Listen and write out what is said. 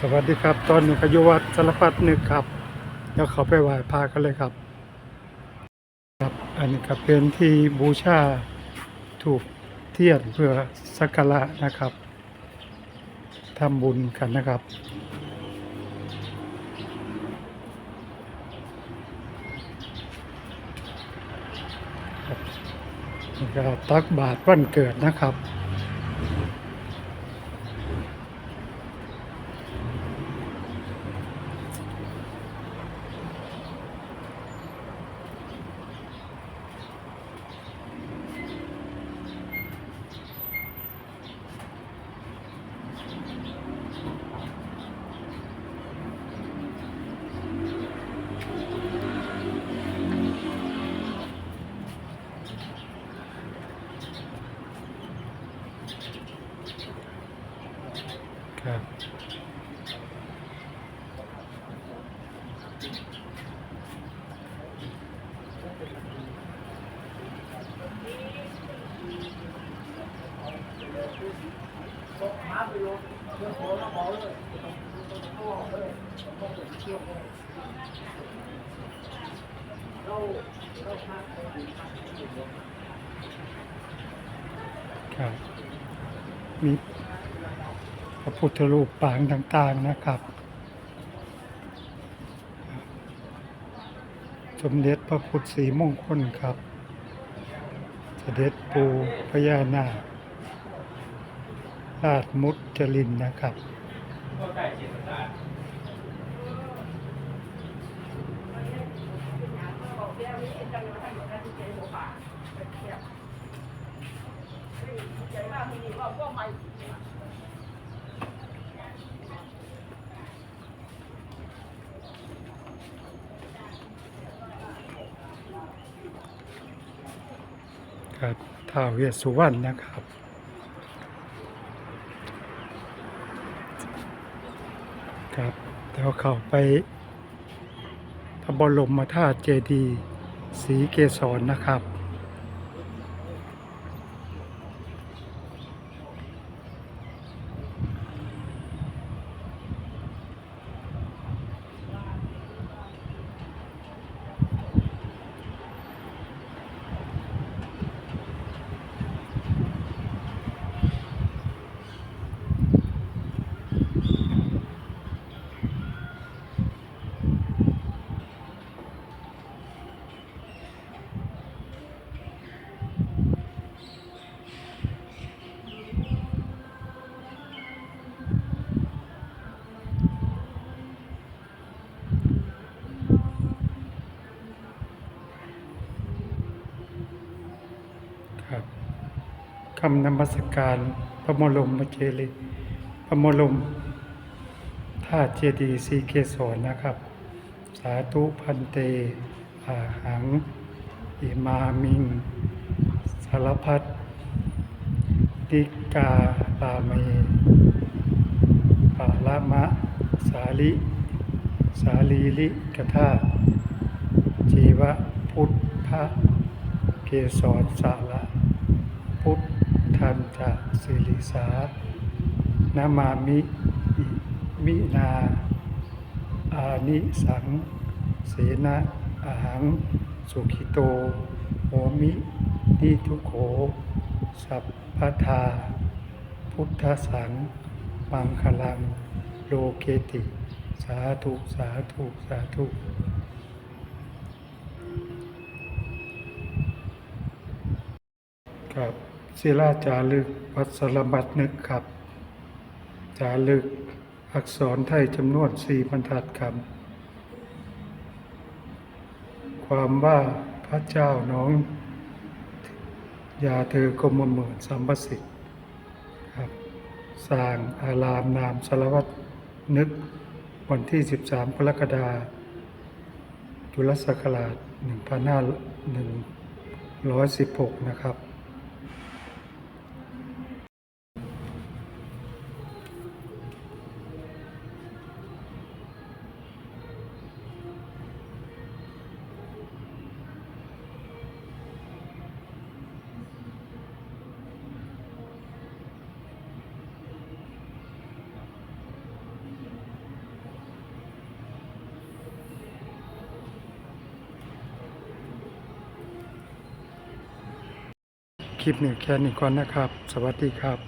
สวัสดีครับ ตอนนี้ก็อยู่วัดสารพัดนึกครับเดี๋ยวเขาไปไหว้พระกันเลยครับ ครับ อันนี้ก็เป็นที่บูชาถูกเทียนเพื่อสักการะนะครับทำบุญกันนะครับครับนี่ก็ตักบาตรวันเกิดนะครับ ครับครับมี ระพุทธรูปปางต่างๆนะครับ สมเด็จพระพุทธศรีมงคลครับสเสด็จปูพญานาคราชมุจลินนะครับค กับท้าวเวสสุวรรณนะครับ ครับแล้วเข้าไปพระบรมธาตุเจดีย์ศรีเกศรนะครับ ครับคำนมัสการพระบรมเจดีพระบรมธาเจดีศีเกศรนะครับ สาธุพันเตอาหัง อิมามิงสารพัดติกาลาเมปาละมะ สาลิ สาลีลิกธาจีวะพุทธะเกสรสาระ พุทธันจะสิริสานามามิอิมินาอานิสัง เสนะอาหัง สุขิโตโหมินิทุโข สัพพทา พุทธสังมังคลัง โลเกติ สาธุ สาธุ สาธุครับ ศิลาจารึกวัดสรบัตนึกครับ จารึกอักษรไทยจำนวนสี่บรรทัดคำความว่าพระเจ้าน้องยาเธอกรมหมือนสัมปสิทธิ์ครับสร้างอารามนามสารวัตรนึกวันที่ 13กรกฎาคมจุลศักราช 1516 นะครับ ลิปนี้แค่นี้ก่อนนะครับ สวัสดีครับ